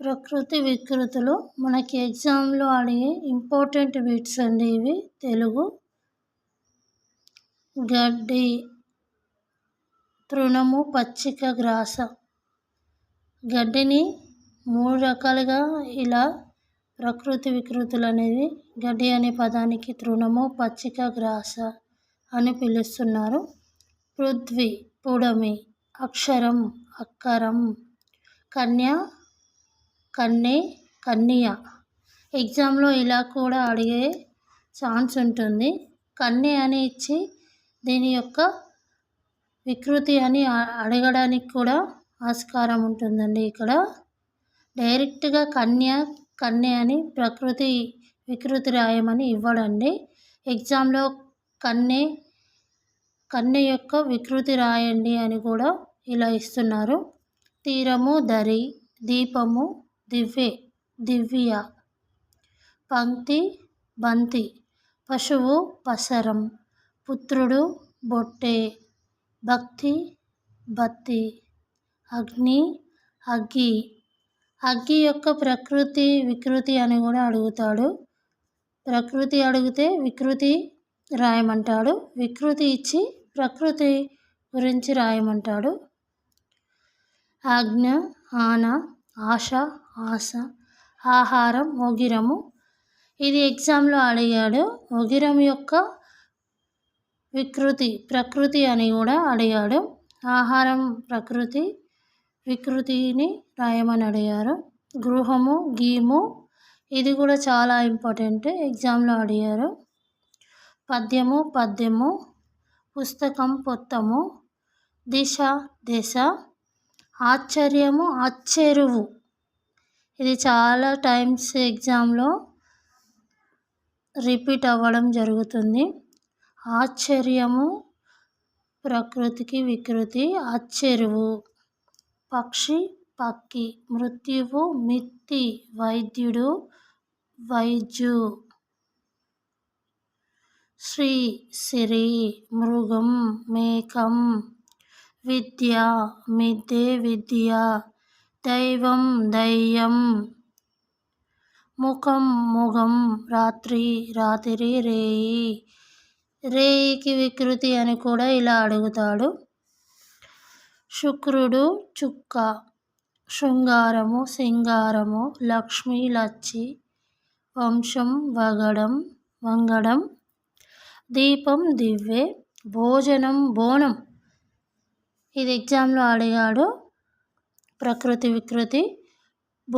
ప్రకృతి వికృతులు మనకి ఎగ్జామ్లో అడిగే ఇంపార్టెంట్ బిట్స్ అండి ఇవి. తెలుగు గడ్డి తృణము పచ్చిక గ్రాస. గడ్డిని మూడు రకాలుగా ఇలా ప్రకృతి వికృతులు అనేవి గడ్డి అనే పదానికి తృణము పచ్చిక గ్రాస అని పిలుస్తున్నారు. పృథ్వీ పుడమి అక్షరం అక్కరం కన్య కన్నే కన్య ఎగ్జామ్లో ఇలా కూడా అడిగే ఛాన్స్ ఉంటుంది. కన్య అని ఇచ్చి దీని యొక్క వికృతి అని అడగడానికి కూడా ఆస్కారం ఉంటుందండి ఇక్కడ. డైరెక్ట్గా కన్య కన్య అని ప్రకృతి వికృతి రాయమని ఇవ్వడండి. ఎగ్జామ్లో కన్నే కన్నె యొక్క వికృతి రాయండి అని కూడా ఇలా ఇస్తున్నారు. తీరము దరి దీపము దివ్వే దివ్య. పంక్తి బంతి. పశువు పసరం. పుత్రుడు బొట్టె. భక్తి బత్తి. అగ్ని అగ్గి. అగ్గి యొక్క ప్రకృతి వికృతి అని కూడా అడుగుతాడు. ప్రకృతి అడిగితే వికృతి రాయమంటాడు. వికృతి ఇచ్చి ప్రకృతి గురించి రాయమంటాడు. ఆజ్ఞ ఆన ఆశ ఆశ ఆహారం ఒగిరము ఇది ఎగ్జామ్లో అడిగాడు. ఒగిరం యొక్క వికృతి ప్రకృతి అని కూడా అడిగాడు. ఆహారం ప్రకృతి వికృతిని రాయమని అడిగారు. గృహము గీము ఇది కూడా చాలా ఇంపార్టెంట్ ఎగ్జామ్లో అడిగారు. పద్యము పద్యము పుస్తకం పొత్తము దిశ దిశ ఆశ్చర్యము ఆశ్చర్యవు. ఇది చాలా టైమ్స్ ఎగ్జామ్లో రిపీట్ అవ్వడం జరుగుతుంది. ఆశ్చర్యము ప్రకృతికి వికృతి ఆశ్చర్యవు పక్షి పక్కి మృత్యువు మిత్తి వైద్యుడు వైద్యు శ్రీ సిరి మృగం మేకం విద్య మిద్దె విద్య దైవం దయ్యం. ముఖం ముఖం రాత్రి రాత్రి రేయి. రేయికి వికృతి అని కూడా ఇలా అడుగుతాడు. శుక్రుడు చుక్క శృంగారము సింగారము లక్ష్మి లచ్చి వంశం వగడం వంగడం. దీపం దివ్వె భోజనం బోనం. ఇది ఎగ్జామ్లో అడిగాడు. ప్రకృతి వికృతి